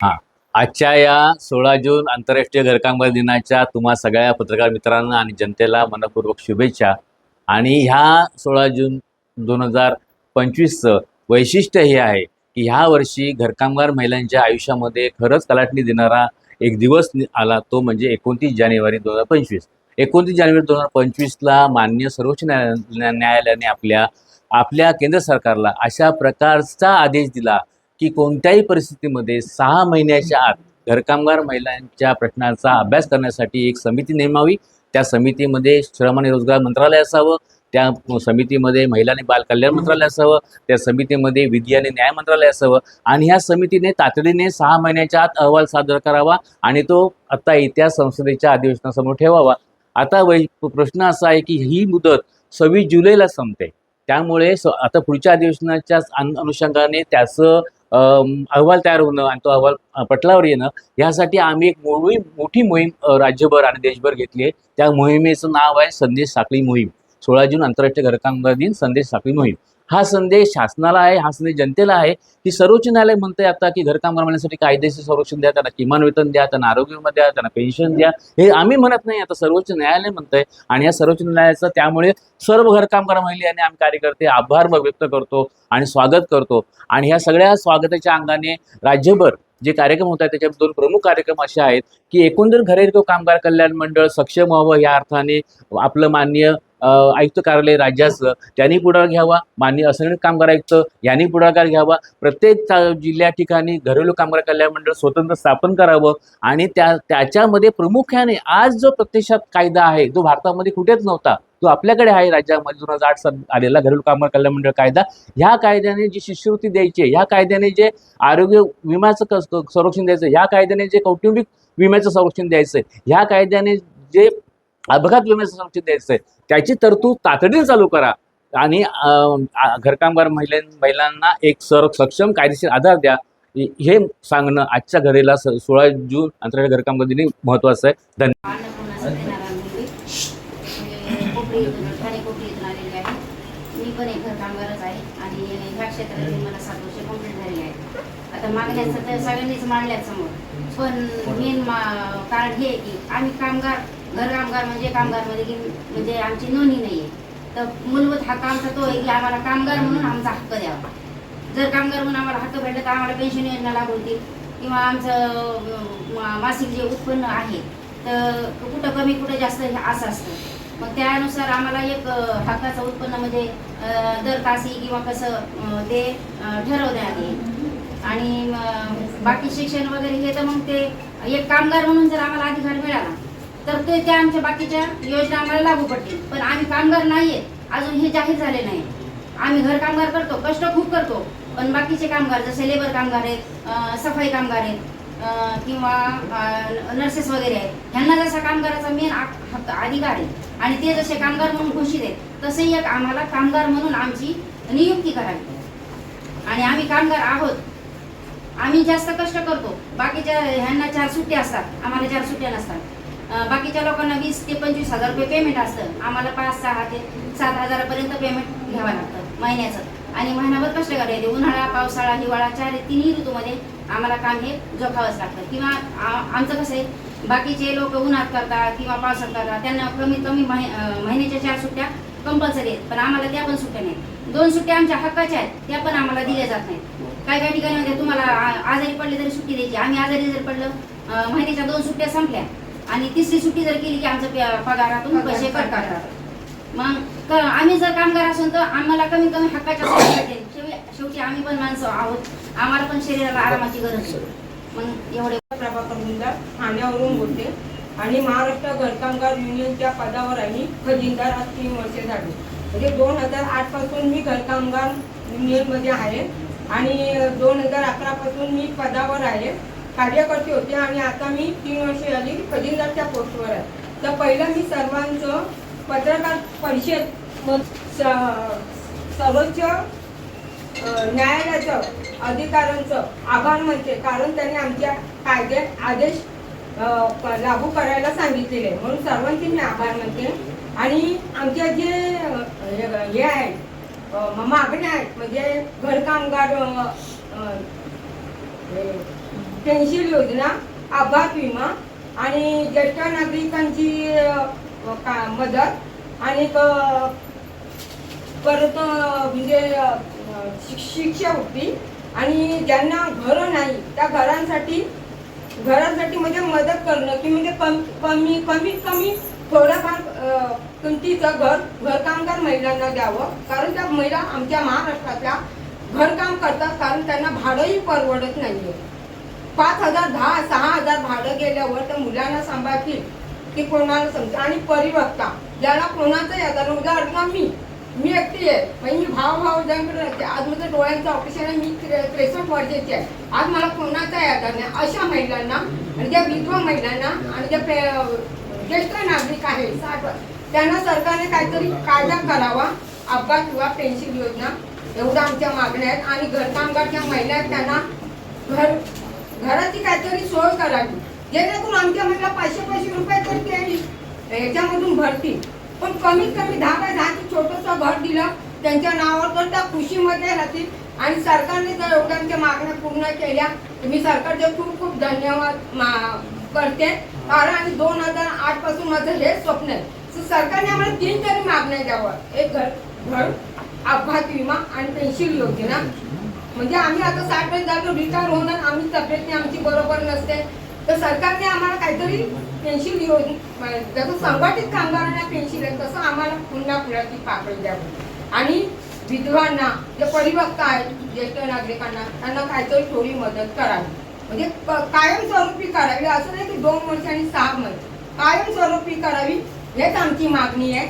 हा. आजच्या या सोळा जून आंतरराष्ट्रीय घरकामगार दिनाच्या तुम्हा सगळ्या पत्रकार मित्रांना आणि जनतेला मनपूर्वक शुभेच्छा. आणि ह्या सोळा जून दोन हजार पंचवीसचं वैशिष्ट्य हे आहे की ह्या वर्षी घरकामगार महिलांच्या आयुष्यामध्ये खरंच कलाटणी देणारा एक दिवस आला तो म्हणजे एकोणतीस जानेवारी दोन हजार पंचवीस. एकोणतीस जानेवारी दोन हजार पंचवीसला मान्य सर्वोच्च न्या- न्यायालयाने आपल्या आपल्या केंद्र सरकारला अशा प्रकारचा आदेश दिला की कोणत्याही परिस्थितीमध्ये सहा महिन्याच्या आत घरकामगार महिलांच्या प्रश्नाचा अभ्यास करण्यासाठी एक समिती नेमावी. त्या समितीमध्ये श्रम आणि रोजगार मंत्रालय असावं. त्या समितीमध्ये महिला आणि बालकल्याण मंत्रालय असावं. त्या समितीमध्ये विधी आणि न्याय मंत्रालय असावं. आणि ह्या समितीने तातडीने सहा महिन्याच्या आत अहवाल सादर करावा आणि तो आता येत्या संसदेच्या अधिवेशनासमोर ठेवावा. आता वै प्रश्न असा आहे की ही मुदत सव्वीस जुलैला संपते. त्यामुळे स आता पुढच्या अधिवेशनाच्या अनुषंगाने त्याचं अहवाल तयार होणं आणि तो अहवाल पटलावर येणं यासाठी आम्ही एक मोहीम मोठी मोहीम राज्यभर आणि देशभर घेतली आहे. त्या मोहिमेचं नाव आहे संदेश साखळी मोहीम. सोळा जून आंतरराष्ट्रीय घरकामगार दिन संदेश साखळी मोहीम. हा संदेश शासनाला आहे हा संदेश जनतेला आहे. की सर्वोच्च न्यायालय म्हणतंय आता की घरकाम करण्यासाठी कायदेशीर संरक्षण द्या त्यांना किमान वेतन द्या त्यांना आरोग्य विमा द्या त्यांना पेन्शन द्या. हे आम्ही म्हणत नाही आता सर्वोच्च न्यायालय म्हणतंय. आणि या सर्वोच्च न्यायालयाचं त्यामुळे सर्व घरकामगार महिला आणि आम्ही कार्यकर्ते आभार व्यक्त करतो आणि स्वागत करतो. आणि ह्या सगळ्या स्वागताच्या अंगाने राज्यभर जे कार्यक्रम होत आहेत त्याच्यात दोन प्रमुख कार्यक्रम असे आहेत की एकंदर घरेलको कामगार कल्याण मंडळ सक्षम व्हावं या अर्थाने आपलं मान्य आयुक्त कार्यालय राज्याचं त्यांनी पुढाकार घ्यावा मान्य असंघटित कामगार आयुक्त यांनी पुढाकार घ्यावा. प्रत्येक जिल्ह्या ठिकाणी घरेलू कामगार कल्याण मंडळ स्वतंत्र स्थापन करावं आणि त्या त्याच्यामध्ये प्रामुख्याने आज जो प्रत्यक्षात कायदा आहे जो भारतामध्ये कुठेच नव्हता तो आपल्याकडे आहे राज्यामध्ये दोन हजार आठ साली आलेला घरेलू कामगार कल्याण मंडळ कायदा ह्या कायद्याने जी शिष्यवृत्ती द्यायची आहे, ह्या कायद्याने जे आरोग्य विम्याचं संरक्षण द्यायचं ह्या कायद्याने जे कौटुंबिक विम्याचं संरक्षण द्यायचं ह्या कायद्याने जे अपघात विम्याचं संरक्षण द्यायचं आहे त्याची तरतूद तातडीने चालू करा. आणि घरकामगार महिला महिलांना एक सर सक्षम कायदेशीर आधार द्या. हे- सांगणं आजच्या घरेला सोळा जून आंतरराष्ट्रीय घरकामगार दिनी महत्वाचं आहे. धन्यवाद मी पण एक घरकामगारच आहे आणि ह्या क्षेत्रात मला सात वर्ष कंप्लीट झालेली आहे आता मागण्याचं तर सगळ्यांनीच मांडल्यात समोर. पण मेन कारण हे आहे की आम्ही कामगार घरकामगार म्हणजे कामगारमध्ये की म्हणजे आमची नोंदणी नाही आहे तर मूलभूत हक्क आमचा तो आहे की आम्हाला कामगार म्हणून आमचा हक्क द्यावा. जर कामगार म्हणून आम्हाला हक्क भेटला तर आम्हाला पेन्शन योजना लागू होतील किंवा आमचं मासिक जे उत्पन्न आहे तर कुठं कमी कुठं जास्त हे असं असतं. मग त्यानुसार आम्हाला एक हक्काचं उत्पन्न म्हणजे दर तासी किंवा कसं ते ठरवण्यात येईल. आणि बाकी शिक्षण वगैरे हे तर मग ते एक कामगार म्हणून जर आम्हाला अधिकार मिळाला तर ते त्या आमच्या बाकीच्या योजना आम्हाला लागू पडतील. पण आम्ही कामगार नाहीये. अजून हे जाहीर झाले नाही. आम्ही घर कामगार करतो कष्ट खूप करतो. पण बाकीचे कामगार जसे लेबर कामगार आहेत सफाई कामगार आहेत किंवा नर्सेस वगैरे आहेत ह्यांना जसा कामगाराचा मेन हक्क अधिकार आहे. आणि ते जसे कामगार म्हणून घोषित आहेत तसे एक आम्हाला कामगार म्हणून आमची नियुक्ती करावी. आणि आम्ही कामगार आहोत. आम्ही जास्त कष्ट करतो. बाकीच्या ह्यांना चार सुट्ट्या असतात. आम्हाला चार सुट्ट्या नसतात. बाकीच्या लोकांना वीस ते पंचवीस हजार रुपये पेमेंट असतं. आम्हाला पाच सहा ते सात हजारापर्यंत पेमेंट घ्यावं लागतं महिन्याचं. आणि महिनाभर कष्ट करायचे उन्हाळा पावसाळा हिवाळा चार तिन्ही ऋतूमध्ये आम्हाला काम हे जोखावंच लागतं. किंवा आमचं कसं आहे बाकीचे लोक उन्हात करतात किंवा पावसात करतात त्यांना कमीत कमी महि- महिन्याच्या चार सुट्ट्या कंपल्सरी आहेत. पण आम्हाला त्या पण सुट्ट्या नाहीत. दोन सुट्ट्या आमच्या हक्काच्या आहेत त्या पण आम्हाला दिल्या जात नाहीत. काय काय ठिकाणी म्हणजे तुम्हाला आजारी पडले तरी सुट्टी द्यायची. आम्ही आजारी जर पडलं महिन्याच्या दोन सुट्ट्या संपल्या आणि तिसरी सुट्टी जर केली की आमचं पे- पगारातून पैसे कट करतात मग आम्ही जर कामगार असून तर आम्हाला कमीत कमी हक्काच्या भेटेल. शेवटी आम्ही पण माणसं आहोत. आम्हाला पण शरीराला आरामाची गरज आहे. मग एवढे प्रभाकर मुंडा ठाण्यावरून बोलते. आणि महाराष्ट्र घरकामगार युनियनच्या पदावर आहे मी खजिनदार आज तीन वर्षे झाली. म्हणजे दोन हजार आठपासून मी घरकामगार युनियनमध्ये आहे. आणि दोन हजार अकरा पासून मी पदावर आहे. कार्यकर्ते होते आणि आता मी तीन वर्षे झाली खजिनदारच्या पोस्टवर आहे. तर पहिलं मी सर्वांचं पत्रकार परिषद स- सर्वोच्च न्यायालयाचं अधिकाऱ्यांचं आभार मानते. कारण त्यांनी आमच्या कायद्यात आदेश लागू करायला सांगितलेले. म्हणून सर्वांचे मी आभार मानते. आणि आमच्या जे हे आहे आहेत मागण्या आहेत म्हणजे घरकामगार हे, पेन्शन योजना अपघात विमा आणि ज्येष्ठ नागरिकांची का मदत आणि परत म्हणजे अ, शिष्यवृत्ती आणि ज्यांना घरं नाही त्या घरांसाठी घरांसाठी म्हणजे मदत करणं की म्हणजे कम कमी कमीत कमी थोडंफार किमतीचं घर घरकामगार महिलांना द्यावं. कारण त्या महिला आमच्या महाराष्ट्रातल्या घरकाम करतात कारण त्यांना भाडंही परवडत नाही आहे पाच हजार दहा सहा हजार भाडं गेल्यावर त्या मुलांना सांभाळतील की कोणाला समजा. आणि परिवक्ता ज्याला कोणाचं आजार उदाहरण मी. मी एकटी आहे. म्हणजे मी भाव भाव ज्यांकडे राहते. आज माझं डोळ्यांचं ऑपरेशन आहे. मी त्रेसष्ट वर्षाची आहे. आज मला कोणाचा याचा नाही. अशा महिलांना आणि ज्या विधवा महिलांना आणि ज्या पे- ज्येष्ठ नागरिक आहे साठ त्यांना सरकारने काहीतरी कायदा करावा. अपघात किंवा पेन्शन योजना एवढ्या आमच्या मागण्या आहेत. आणि घरकामगारच्या महिला आहेत त्यांना घर घराची काहीतरी सोय करावी. जेणेकरून आमच्या म्हटलं पाचशे पाचशे रुपये तर केली याच्यामधून भरतील पण कमीत कमी दहा बाय दहाचं छोटंसं घर दिलं त्यांच्या नावावर तर त्या खुशीमध्ये राहतील. आणि सरकारने जर एवढ्या आमच्या मागण्या पूर्ण केल्या तर मी सरकारचे खूप खूप धन्यवाद करते. कारण आणि दोन हजार आठपासून माझं हे स्वप्न आहे. तर सरकारने आम्हाला तीन तरी मागण्या द्यावं एक घर घर अपघात विमा आणि पेन्शन योजना. म्हणजे आम्ही आता साठ वर्ष झालो रिटायर होणार आम्ही तब्येतने आमची बरोबर नसते. तर सरकारने आम्हाला काहीतरी पेन्शन जसं संघटित कामगारांना पेन्शन आहे तसं आम्हाला पुन्हा पुढाची पाकळी द्यावी आणि विधवांना जे परिवक्ता आहेत ज्येष्ठ नागरिकांना त्यांना काहीतरी थोडी मदत करावी. म्हणजे कायमस्वरूपी करावी. असं नाही की दोन वर्ष आणि सहा महिने. कायमस्वरूपी करावी हेच आमची मागणी आहे.